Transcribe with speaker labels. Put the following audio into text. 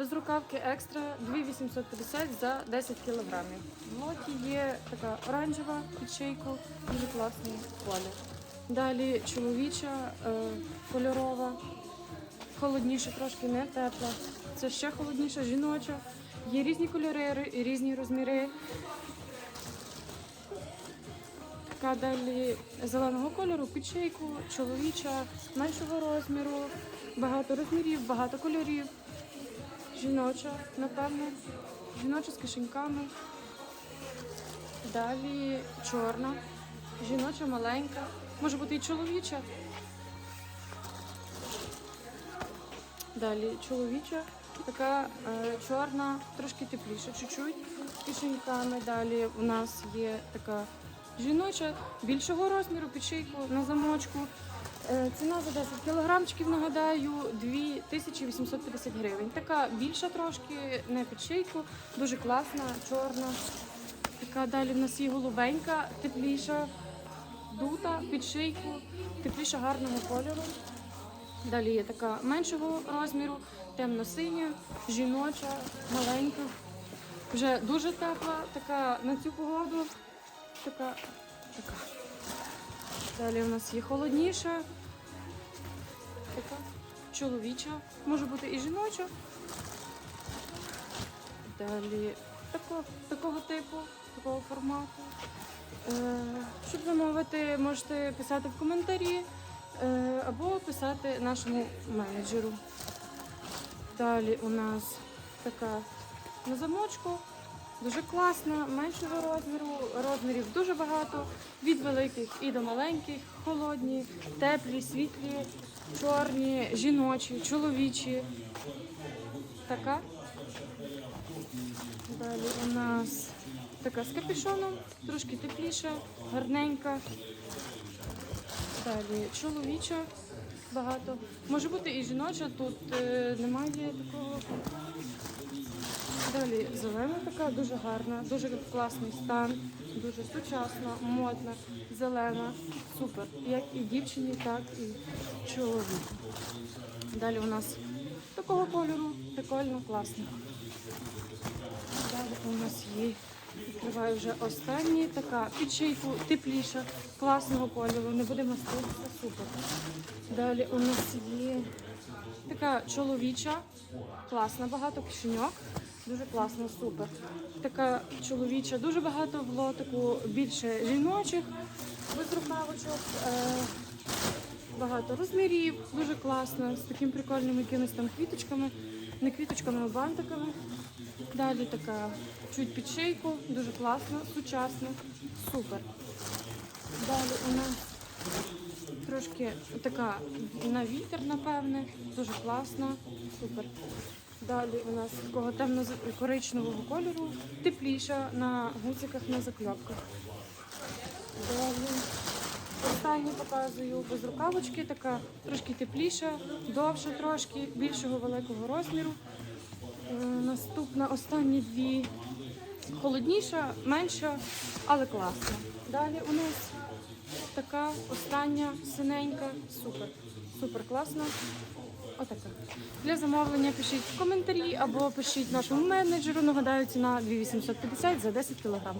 Speaker 1: Без рукавки екстра 2850 за 10 кілограмів. В лоті є така оранжева під шийку, дуже класний колір. Далі чоловіча е, кольорова, холодніша, трошки не тепла. Це ще холодніша, жіноча. Є різні кольори, ри- різні розміри. Така далі зеленого кольору, під шийку, чоловіча, меншого розміру, багато розмірів, багато кольорів. Жіноча, напевно, жіноча з кишеньками. Далі чорна, жіноча маленька, може бути і чоловіча. Далі чоловіча, така е, чорна, трошки тепліша, чуть-чуть з кишеньками. Далі у нас є така жіноча більшого розміру, під на замочку. Е, Ціна за 10 кілограмчиків, нагадаю, 2850 гривень. Така більша трошки, не під шийку, дуже класна, чорна. Така далі в нас є голубенька, тепліша, дута, під шийку, тепліша гарного кольору. Далі є така меншого розміру, темно-синя, жіноча, маленька. Вже дуже тепла, така на цю погоду. Така, така. Далі у нас є холодніша, така чоловіча, може бути і жіноча. Далі тако, такого типу, такого формату. Е, щоб замовити, можете писати в коментарі е, або писати нашому менеджеру. Далі у нас така на замочку. Дуже класна, меншого розміру, розмірів дуже багато, від великих і до маленьких, холодні, теплі, світлі, чорні, жіночі, чоловічі. Така. Далі у нас така з капюшоном, трошки тепліша, гарненька. Далі чоловіча багато. Може бути і жіноча, тут е, немає такого. Далі зелена така, дуже гарна, дуже класний стан, дуже сучасна, модна, зелена, супер. Як і дівчині, так і чоловіку. Далі у нас такого кольору, прикольно, класно. Далі у нас є, відкриваю вже останній, така під тепліша, класного кольору, не буде маститися, супер. Далі у нас є така чоловіча, класна, багато кишеньок, дуже класно, супер. Така чоловіча, дуже багато в лотику, більше жіночих, без. Е, багато розмірів, дуже класно, з такими прикольними якимись там квіточками, не квіточками, а бантиками. Далі така чуть під шийку, дуже класно, сучасно, супер. Далі у нас трошки така на вітер, напевне, дуже класно, супер. Далі у нас такого темно-коричневого кольору, тепліша на гуциках на закльопках. Далі Останню показую без рукавочки, така трошки тепліша, довша трошки, більшого великого розміру. Е, наступна останні дві холодніша, менша, але класна. Далі у нас така остання синенька, супер, супер класна. Отака. Для замовлення пишіть в коментарі або пишіть нашому менеджеру. Нагадаю, ціна 2850 за 10 кг.